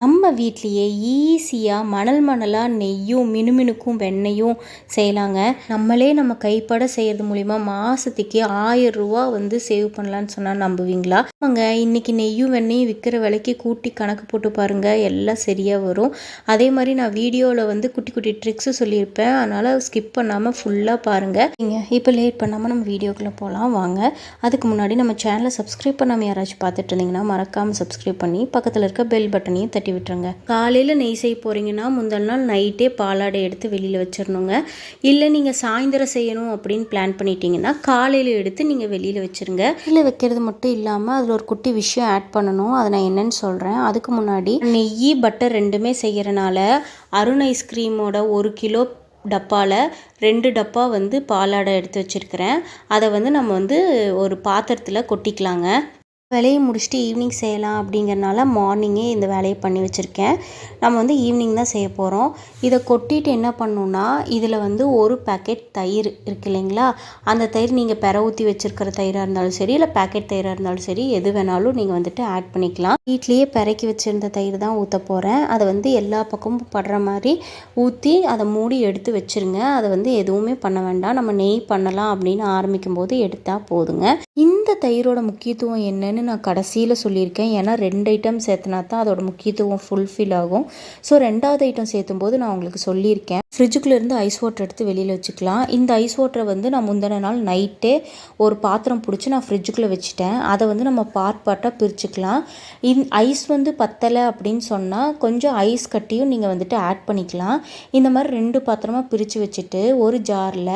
6 நம்ம வீட்லேயே ஈஸியாக மணல் மணலாக நெய்யும் மினுமினுக்கும் வெண்ணையும் செய்யலாங்க. நம்மளே நம்ம கைப்பட செய்கிறது மூலிமா மாதத்துக்கு ஆயிரம் ரூபா வந்து சேவ் பண்ணலான்னு சொன்னால் நம்புவீங்களா? அவங்க இன்றைக்கி நெய்யும் வெண்ணையும் விற்கிற விலைக்கு கூட்டி கணக்கு போட்டு பாருங்கள் எல்லாம் சரியாக வரும். அதே மாதிரி நான் வீடியோவில் வந்து குட்டி குட்டி ட்ரிக்ஸும் சொல்லியிருப்பேன். அதனால் ஸ்கிப் பண்ணாமல் ஃபுல்லாக பாருங்கள் நீங்கள் இப்போ லேட் பண்ணாமல் நம்ம வீடியோக்குள்ளே போகலாம் வாங்க அதுக்கு முன்னாடி நம்ம சேனலை சப்ஸ்கிரைப் பண்ணாமல் யாராச்சும் பார்த்துட்டு இருந்தீங்கன்னா மறக்காமல் சப்ஸ்கிரைப் பண்ணி பக்கத்தில் இருக்க பெல் பட்டனையும் தட்டி விட்டுருங்க. விட்டுருங்க காலையில் நெய் செய்ய போகிறீங்கன்னா முந்தல் நாள் நைட்டே பாலாடை எடுத்து வெளியில் வச்சிடணுங்க இல்லை நீங்கள் சாயந்தரம் செய்யணும் அப்படின்னு பிளான் பண்ணிட்டீங்கன்னா காலையில் எடுத்து நீங்கள் வெளியில் வச்சுருங்க. வெளியில் வைக்கிறது மட்டும் இல்லாமல் அதில் ஒரு குட்டி விஷயம் ஆட் பண்ணணும். அதை நான் என்னன்னு சொல்கிறேன் அதுக்கு முன்னாடி நெய் பட்டர் ரெண்டுமே செய்கிறனால அருண் ஐஸ்கிரீமோட ஒரு கிலோ டப்பாவில் ரெண்டு டப்பா வந்து பாலாடை எடுத்து வச்சுருக்கிறேன். அதை வந்து நம்ம வந்து ஒரு பாத்திரத்தில் கொட்டிக்கலாங்க. வேலையை முடிச்சுட்டு ஈவினிங் செய்யலாம் அப்படிங்கிறனால மார்னிங்கே இந்த வேலையை பண்ணி வச்சுருக்கேன். நம்ம வந்து ஈவினிங் தான் செய்ய போகிறோம் இதை கொட்டிட்டு என்ன பண்ணணுன்னா இதில் வந்து ஒரு பேக்கெட் தயிர் இருக்கு இல்லைங்களா? அந்த தயிர் நீங்கள் பெற ஊற்றி வச்சுருக்கிற தயிராக இருந்தாலும் சரி இல்லை பேக்கெட் தயிராக இருந்தாலும் சரி எது வேணாலும் நீங்கள் வந்துட்டு ஆட் பண்ணிக்கலாம். வீட்லேயே பிறக்கி வச்சுருந்த தயிர் தான் ஊற்ற போகிறேன் அதை வந்து எல்லா பக்கமும் படுற மாதிரி ஊற்றி அதை மூடி எடுத்து வச்சுருங்க. அதை வந்து எதுவுமே பண்ண வேண்டாம். நம்ம நெய் பண்ணலாம் அப்படின்னு ஆரம்பிக்கும் போது எடுத்தால் போதுங்க. இந்த தயிரோட முக்கியத்துவம் என்னன்னு நான் கடைசியில் சொல்லியிருக்கேன். ஏன்னா ரெண்டு ஐட்டம் சேர்த்துனா தான் அதோட முக்கியத்துவம் ஃபுல்ஃபில் ஆகும். ஸோ ரெண்டாவது ஐட்டம் சேர்த்தும் போது நான் உங்களுக்கு சொல்லியிருக்கேன். ஃப்ரிட்ஜுக்குள்ளேருந்து ஐஸ் வாட்டர் எடுத்து வெளியில் வச்சுக்கலாம். இந்த ஐஸ் வாட்டரை வந்து நான் முந்தின நாள் நைட்டே ஒரு பாத்திரம் பிடிச்சி நான் ஃப்ரிட்ஜுக்குள்ளே வச்சுட்டேன். அதை வந்து நம்ம பார்ட் பார்ட்டாக பிரிச்சுக்கலாம். இந் ஐஸ் வந்து பத்தலை அப்படின்னு சொன்னால் கொஞ்சம் ஐஸ் கட்டியும் நீங்கள் வந்துட்டு ஆட் பண்ணிக்கலாம். இந்த மாதிரி ரெண்டு பாத்திரமாக பிரித்து வச்சுட்டு ஒரு ஜாரில்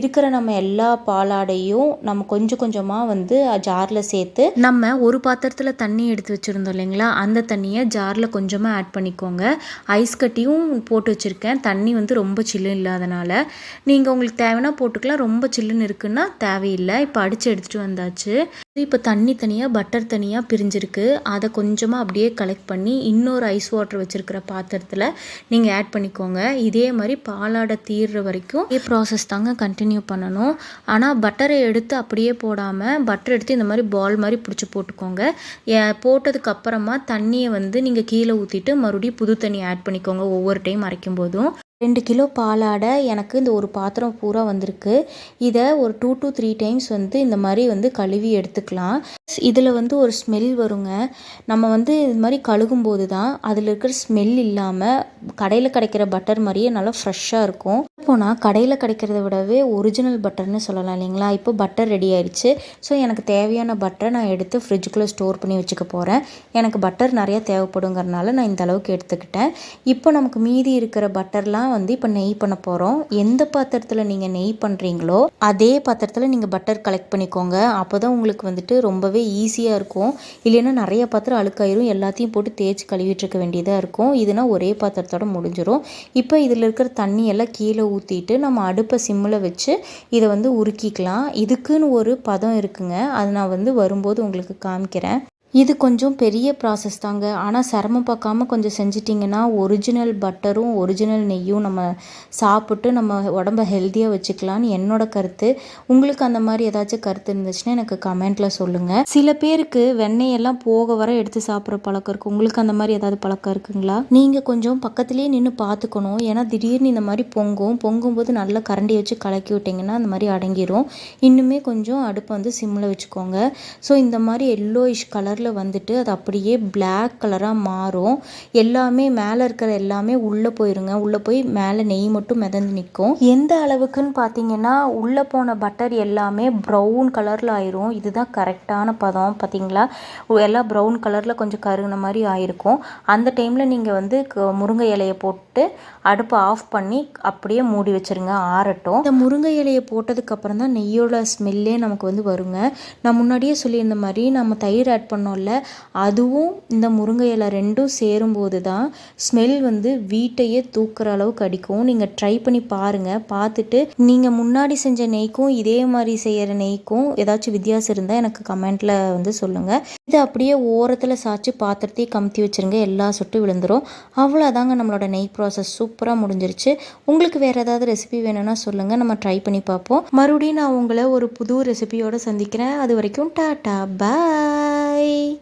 இருக்கிற நம்ம எல்லா பாலாடையும் நம்ம கொஞ்சம் கொஞ்சமாக வந்து ஜாரில் சேர்த்து நம்ம நம்ம ஒரு பாத்திரத்தில் தண்ணி எடுத்து வச்சுருந்தோம் இல்லைங்களா? அந்த தண்ணியை ஜாரில் கொஞ்சமாக ஆட் பண்ணிக்கோங்க. ஐஸ் கட்டியும் போட்டு வச்சுருக்கேன். தண்ணி வந்து ரொம்ப சில்லு இல்லாதனால நீங்கள் உங்களுக்கு தேவைன்னா போட்டுக்கலாம். ரொம்ப சில்லுன்னு இருக்குன்னா தேவையில்லை. இப்போ அடித்து எடுத்துகிட்டு வந்தாச்சு. இப்போ தண்ணி தனியாக பட்டர் தனியாக பிரிஞ்சிருக்கு. அதை கொஞ்சமாக அப்படியே கலெக்ட் பண்ணி இன்னொரு ஐஸ் வாட்டர் வச்சுருக்கிற பாத்திரத்தில் நீங்கள் ஆட் பண்ணிக்கோங்க. இதே மாதிரி பாலாடை தீர்ற வரைக்கும் இதே ப்ராசஸ் தாங்க கண்டினியூ பண்ணணும். ஆனால் பட்டரை எடுத்து அப்படியே போடாமல் பட்டர் எடுத்து இந்த மாதிரி பால் மாதிரி பிடிச்சி போட்டுக்கோங்க. போட்டதுக்கு அப்புறமா தண்ணியை வந்து நீங்கள் கீழே ஊற்றிட்டு மறுபடியும் புது தண்ணி ஆட் பண்ணிக்கோங்க. ஒவ்வொரு டைம் அரைக்கும் போதும். ரெண்டு கிலோ பாலாடை எனக்கு இந்த ஒரு பாத்திரம் பூரா வந்திருக்கு. இதை ஒரு டூ டு த்ரீ டைம்ஸ் வந்து இந்த மாதிரி வந்து கழுவி எடுத்துக்கலாம். இதில் வந்து ஒரு ஸ்மெல் வருங்க. நம்ம வந்து இது மாதிரி கழுகும் போது தான் அதில் இருக்கிற ஸ்மெல் இல்லாமல் கடையில் கிடைக்கிற பட்டர் மாதிரியே நல்லா ஃப்ரெஷ்ஷாக இருக்கும். போனால் கடையில் கிடைக்கிறத விடவே ஒரிஜினல் பட்டர்னு சொல்லலாம் இல்லைங்களா? இப்போ பட்டர் ரெடி ஆயிடுச்சு. ஸோ எனக்கு தேவையான பட்டரை நான் எடுத்து ஃப்ரிட்ஜுக்குள்ளே ஸ்டோர் பண்ணி வச்சுக்க போகிறேன் எனக்கு பட்டர் நிறையா தேவைப்படுங்கிறனால நான் இந்த அளவுக்கு எடுத்துக்கிட்டேன். இப்போ நமக்கு மீதி இருக்கிற பட்டர்லாம் வந்து இப்போ நெய் பண்ண போகிறோம் எந்த பாத்திரத்தில் நீங்கள் நெய் பண்ணுறீங்களோ அதே பாத்திரத்தில் நீங்கள் பட்டர் கலெக்ட் பண்ணிக்கோங்க. அப்போ தான் உங்களுக்கு வந்துட்டு ரொம்பவே ஈஸியாக இருக்கும். இல்லைன்னா நிறைய பாத்திரம் அழுக்காயிரும். எல்லாத்தையும் போட்டு தேய்ச்சி கழுவிட்டு இருக்க வேண்டியதாக இருக்கும். இதுனா ஒரே பாத்திரத்தோட முடிஞ்சிடும் இப்போ இதில் இருக்கிற தண்ணியெல்லாம் கீழே ஊற்றிட்டு நம்ம அடுப்பை சிம்மில் வச்சு இதை வந்து உருக்கிக்கலாம். இதுக்குன்னு ஒரு பதம் இருக்குங்க. அது நான் வந்து வரும்போது உங்களுக்கு காமிக்கிறேன். இது கொஞ்சம் பெரிய ப்ராசஸ் தாங்க. ஆனால் சிரமம் பார்க்காம கொஞ்சம் செஞ்சிட்டிங்கன்னா ஒரிஜினல் பட்டரும் ஒரிஜினல் நெய்யும் நம்ம சாப்பிட்டு நம்ம உடம்ப ஹெல்த்தியாக வச்சுக்கலான்னு என்னோட கருத்து. உங்களுக்கு அந்த மாதிரி ஏதாச்சும் கருத்து இருந்துச்சுன்னா எனக்கு கமெண்ட்டில் சொல்லுங்கள் சில பேருக்கு வெண்ணெயெல்லாம் போக வர எடுத்து சாப்பிட்ற பழக்கம் இருக்குது உங்களுக்கு அந்த மாதிரி ஏதாவது பழக்கம் இருக்குங்களா? நீங்கள் கொஞ்சம் பக்கத்துலேயே நின்று பார்த்துக்கணும். ஏன்னா திடீர்னு இந்த மாதிரி பொங்கும். பொங்கும்போது நல்லா கரண்டி வச்சு கலக்கி விட்டிங்கன்னா அந்த மாதிரி அடங்கிடும் இன்னுமே கொஞ்சம் அடுப்பை வந்து சிம்மில் வச்சுக்கோங்க. ஸோ இந்த மாதிரி எல்லோயிஷ் கலர் கலரில் வந்துட்டு அது அப்படியே பிளாக் கலராக மாறும். எல்லாமே மேலே இருக்கிற எல்லாமே உள்ளே போயிருங்க. உள்ளே போய் மேலே நெய் மட்டும் மிதந்து நிற்கும் எந்த அளவுக்குன்னு பார்த்தீங்கன்னா உள்ளே போன பட்டர் எல்லாமே ப்ரௌன் கலரில் ஆயிரும். இதுதான் கரெக்டான பதம் பார்த்தீங்களா எல்லாம் ப்ரௌன் கலரில் கொஞ்சம் கருகின மாதிரி ஆயிருக்கும். அந்த டைமில் நீங்கள் வந்து முருங்கை இலையை போட்டு அடுப்பை ஆஃப் பண்ணி அப்படியே மூடி வச்சுருங்க ஆறட்டும். இந்த முருங்கை இலையை போட்டதுக்கப்புறம் தான் நெய்யோட ஸ்மெல்லே நமக்கு வந்து வருங்க. நான் முன்னாடியே சொல்லியிருந்த மாதிரி நம்ம தயிர் ஆட் பண்ணோம் சொன்னோம்ல அதுவும் இந்த முருங்கை இலை ரெண்டும் சேரும்போது தான் ஸ்மெல் வந்து வீட்டையே தூக்குற அளவுக்கு அடிக்கும். நீங்கள் ட்ரை பண்ணி பாருங்கள் பார்த்துட்டு நீங்கள் முன்னாடி செஞ்ச நெய்க்கும் இதே மாதிரி செய்கிற நெய்க்கும் ஏதாச்சும் வித்தியாசம் இருந்தால் எனக்கு கமெண்ட்டில் வந்து சொல்லுங்கள் இது அப்படியே ஓரத்தில் சாய்ச்சி பாத்திரத்தையே கமுத்தி வச்சுருங்க. எல்லா சொட்டு விழுந்துடும் அவ்வளோதாங்க நம்மளோட நெய் ப்ராசஸ் சூப்பராக முடிஞ்சிருச்சு. உங்களுக்கு வேறு ஏதாவது ரெசிபி வேணும்னா சொல்லுங்கள் நம்ம ட்ரை பண்ணி பார்ப்போம். மறுபடியும் நான் உங்களை ஒரு புது ரெசிபியோடு சந்திக்கிறேன். அது வரைக்கும் டாட்டா. பாய் Bye.